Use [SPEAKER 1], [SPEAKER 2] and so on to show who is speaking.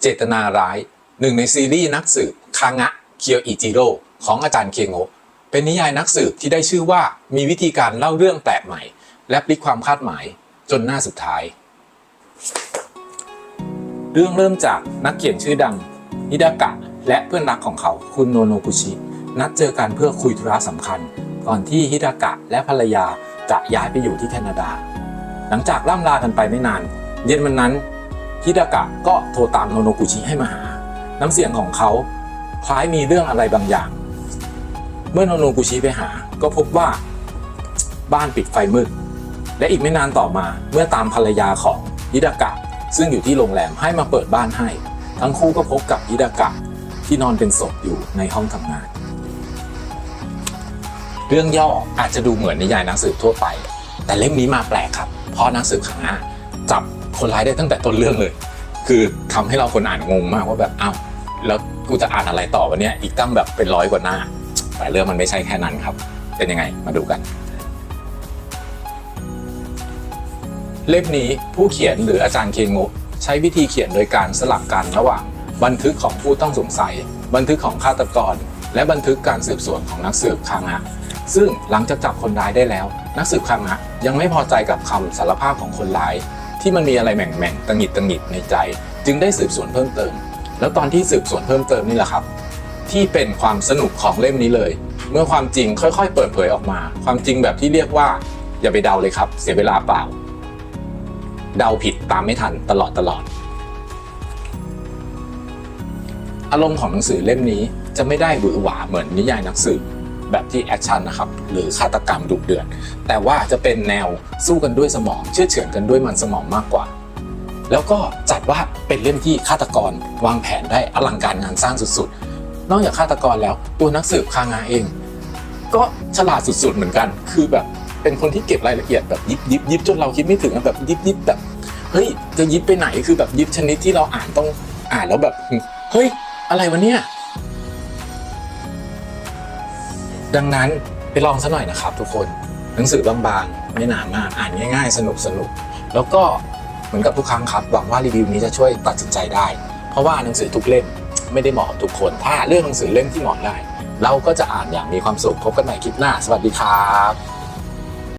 [SPEAKER 1] เจตนาร้าย หนึ่งในซีรีส์นักสืบคางะเคียวอิจิโร่ของอาจารย์เคงโงเป็นนิยายนักสืบที่ได้ชื่อว่ามีวิธีการเล่าเรื่องแปลกใหม่ และพลิกความคาดหมายจนหน้าสุดท้าย เรื่องเริ่มจากนักเขียนชื่อดังฮิดากะและเพื่อนรักของเขาคุณโนโนกุชิ นัดเจอกันเพื่อคุยธุระสำคัญ ก่อนที่ฮิดากะและภรรยาจะย้ายไปอยู่ที่แคนาดา หลังจากล่ำลากันไปไม่นาน เย็นวันนั้น ฮิดากะก็โทรตามโนโนกุชิให้มาหา น้ำเสียงของเขาคล้ายมีเรื่องอะไรบางอย่าง เมื่อโนโนกุชิไปหา ก็พบว่าบ้านปิดไฟมืด และอีกไม่นานต่อมาเมื่อตามภรรยาของฮิดากะ ซึ่งอยู่ที่โรงแรมให้มาเปิดบ้านให้ ทั้งคู่ก็พบกับฮิดากะที่นอนเป็นศพอยู่ในห้องทำงาน เรื่องย่ออาจจะดูเหมือนนิยายนักสืบทั่วไป แต่เล่มนี้มาแปลกครับเพราะนักสืบขังหน้าจับ คนร้ายได้ตั้งแต่ต้นเรื่องเลย คือทำให้เราคนอ่านงงมากว่าแบบอ้าวแล้วกูจะอ่านอะไรต่อวันนี้อีกตั้งแบบเป็นร้อยกว่าหน้า แต่เรื่องมันไม่ใช่แค่นั้นครับ เป็นยังไงมาดูกัน เล่มนี้ผู้เขียนหรืออาจารย์เคงะใช้วิธีเขียนโดยการสลับกันระหว่าง บันทึกของผู้ต้องสงสัย บันทึกของฆาตกร และบันทึกการสืบสวนของนักสืบคางะซึ่งหลังจากจับคนร้ายได้แล้ว นักสืบคางะยังไม่พอใจกับคำสารภาพของคนร้าย ที่มันมีอะไรแหม่งๆตังหิดตังหิดในใจ จึงได้สืบสวนเพิ่มเติม แล้วตอนที่สืบสวนเพิ่มเติมนี่แหละครับ ที่เป็นความสนุกของเล่มนี้เลย เมื่อความจริงค่อย ๆ เปิดเผยออกมา ความจริงแบบที่เรียกว่า อย่าไปเดาเลยครับ เสียเวลาเปล่า เดาผิดตามไม่ทันตลอดตลอด อารมณ์ของหนังสือเล่มนี้จะไม่ได้หวือหวาเหมือนนิยายนักสืบ แบบที่แอคชั่นนะครับหรือฆาตกรรมดุเดือดแต่ว่าจะเป็นแนวสู้กันด้วยสมองเชื่อเฉือนกันด้วยมันสมองมากกว่า แล้วก็จัดว่าเป็นเล่มที่ฆาตกรวางแผนได้อลังการงานสร้างสุดๆ นอกจากฆาตกรแล้วตัวนักสืบคางาเอง ก็ฉลาดสุดๆเหมือนกัน คือแบบเป็นคนที่เก็บรายละเอียดแบบยิบยิบยิบจนเราคิดไม่ถึงแบบยิบยิบแบบเฮ้ยจะยิบไปไหนคือแบบยิบชนิดที่เราอ่านต้องอ่านแล้วแบบเฮ้ยอะไรวะเนี่ย ดังนั้นไปลองซะหน่อยนะครับ ทุกคนหนังสือบางๆ ไม่หนามากอ่านง่าย ๆ สนุกสนุกๆแล้วก็เหมือนกับทุกครั้งครับหวังว่ารีวิวนี้จะช่วยตัดสินใจได้ เพราะว่าหนังสือทุกเล่มไม่ได้เหมาะกับทุกคน ถ้าเรื่องหนังสือเล่มที่เหมาะได้ เราก็จะอ่านอย่างมีความสุขพบกันใหม่คลิปหน้า สวัสดีครับ